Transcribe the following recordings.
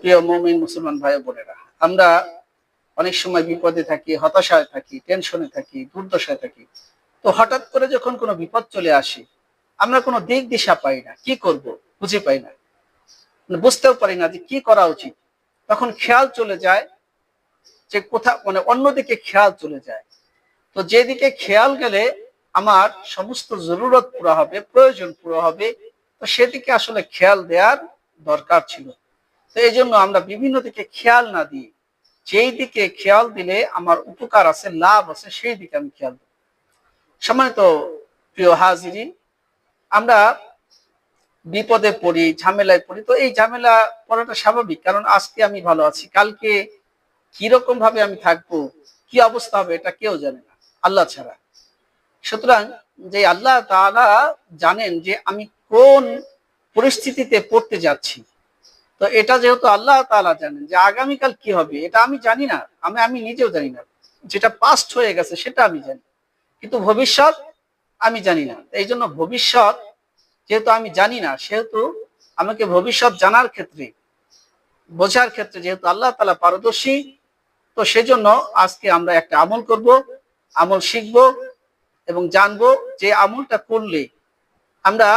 প্রিয় মমিন মুসলমান ভাই বোনেরা, আমরা অনেক সময় বিপদে থাকি, হতাশায় থাকি টেনশনে থাকি, দুর্দশায় থাকি। তো হঠাৎ করে যখন কোনো বিপদ চলে আসে, আমরা কোনো দিক দিশা পাই না, কি করব? বুঝে পাই না। মানে বুঝতেও পারি না যে কি করা উচিত। তখন খেয়াল চলে যায় যে কোথা মানে অন্যদিকে খেয়াল চলে যায়। তো যেদিকে খেয়াল গেলে আমার সমস্ত জরুরত পুরো হবে, প্রয়োজন পুরো হবে, তো সেদিকে আসলে খেয়াল দেওয়ার দরকার ছিল। তো এই জন্য আমরা বিভিন্ন দিকে খেয়াল না দিই যেই দিকে খেয়াল দিলে আমার উপকার আছে, লাভ আছে, সেই দিকে আমি খেয়াল দিই। সম্মানিত প্রিয় হাজিরি, আমরা বিপদে পড়ি, ঝামেলায় পড়ি, তো এই ঝামেলা পড়াটা স্বাভাবিক, কারণ আজকে আমি ভালো আছি, কালকে কীরকম ভাবে আমি থাকব, কি অবস্থা হবে এটা কেউ জানে না, আল্লাহ ছাড়া। সুতরাং যে আল্লাহ তারা জানেন যে আমি কোন পরিস্থিতিতে পড়তে যাচ্ছি তো এটা যেহেতু আল্লাহ তাআলা জানেন যে আগামীকাল কি হবে, এটা আমি জানি না, আমি আমি নিজেও জানি না। যেটা পাস্ট হয়ে গেছে সেটা আমি জানি। কিন্তু ভবিষ্যৎ আমি জানি না। এই জন্য ভবিষ্যৎ যেহেতু আমি জানি না, সেহেতু আমাকে ভবিষ্যৎ জানার ক্ষেত্রে, বোঝার ক্ষেত্রে যেহেতু আল্লাহ তালা পারদর্শী, তো সেজন্য আজকে আমরা একটা আমল করব, আমল শিখব এবং জানব যে আমলটা করলে আমরা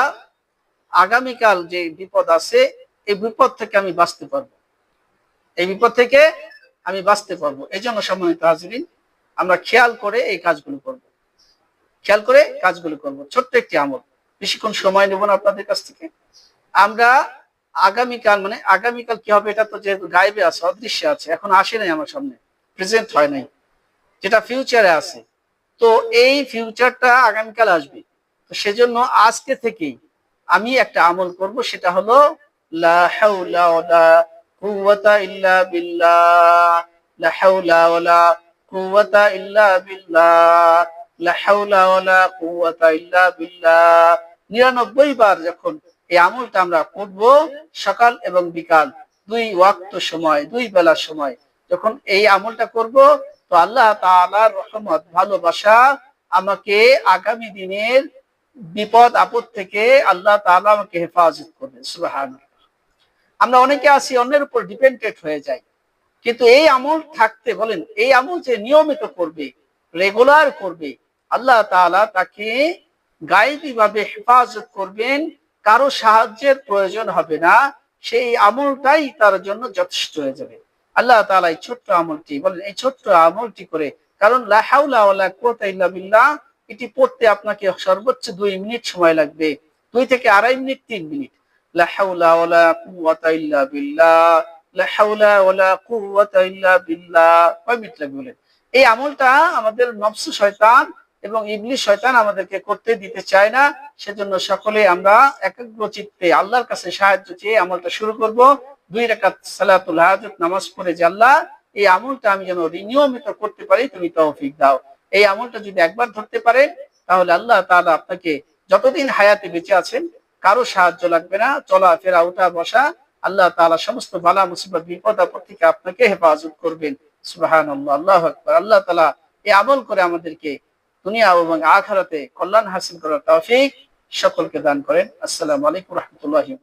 আগামীকাল যে বিপদ আছে এই বিপদ থেকে আমি বাঁচতে পারব। এই বিপদ থেকে আমি বাঁচতে পারব। এই জন্য সম্মানিত হাজিরিন, আমরা খেয়াল করে এই কাজগুলো করব। খেয়াল করে কাজগুলো করব। ছোট্ট একটি আমল। বেশিক্ষণ সময় নেব না আপনাদের কাছ থেকে। আমরা আগামীকাল মানে আগামীকাল কি হবে এটা তো যেহেতু গাইবে আছে, অদৃশ্যে আছে, এখন আসে নাই আমার সামনে প্রেজেন্ট হয় নাই, যেটা ফিউচারে আছে। তো এই ফিউচারটা আগামীকাল আসবে। তো সেজন্য আজকে থেকেই আমি একটা আমল করব, সেটা হলো লা হাওলা ওয়ালা কুওয়াতা ইল্লা বিল্লাহ। লা হাওলা ওয়ালা কুওয়াতা ইল্লা বিল্লাহ। লা হাওলা ওয়ালা কুওয়াতা ইল্লা বিল্লাহ। 99 বার যখন এই আমলটা আমরা করব সকাল এবং বিকাল, দুই ওয়াক্ত সময়, দুই বেলার সময়, যখন এই আমলটা করব, তো আল্লাহ তাআলার রহমত, ভালোবাসা আমাকে আগামী দিনের বিপদ আপদ থেকে আল্লাহ তাআলা আমাকে হেফাজত করবে, সুবহানাল্লাহ। আমরা অনেকে আছি, অন্যের উপর ডিপেন্ডেন্ট হয়ে যাই। কিন্তু এই আমল থাকতে, বলেন, এই আমল যে নিয়মিত করবে রেগুলার করবে, আল্লাহ তাআলা তাকে গায়েবী ভাবে হেফাজত করবেন, কারও সাহায্যের প্রয়োজন হবে না, সেই আমলটাই তার জন্য যথেষ্ট হয়ে যাবে। আল্লাহ তাআলা এই ছোট্ট আমলটি, বলেন, এই ছোট্ট আমলটি করে, কারণ এটি পড়তে আপনাকে সর্বোচ্চ দুই মিনিট সময় লাগবে, দুই থেকে আড়াই মিনিট, তিন মিনিট। এই আমলটা আমাদের শয়তান এবং শয়তান আমাদেরকে করতে দিতে চায় না। সেজন্য সকলে আমরা একাগ্র চিত্তে আল্লাহর কাছে সাহায্য চেয়ে আমলটা শুরু করব। দুই রাকাত সালাতুল হাজত, নামাজ পড়ে যে আল্লাহ, এই আমলটা আমি যেন নিয়মিত করতে পারি, তুমি তৌফিক দাও। এই আমলটা যদি একবার ধরতে পারেন, তাহলে আল্লাহ তাআলা আপনাকে যতদিন হায়াতে বেঁচে আছেন কারও সাহায্য লাগবে না। চলা, ফেরা উঠা বসা, আল্লাহ তালা সমস্ত বালা, মুসিবত, বিপদ, আপদ থেকে আপনাকে হেফাজত করবেন। সুবহানাল্লাহ, আল্লাহ আকবর। আল্লাহ তালা এই আমল করে আমাদেরকে দুনিয়া এবং আখারাতে কল্যাণ হাসিল করার তৌফিক সকলকে দান করেন। আসসালামু আলাইকুম রহমতুল্লাহ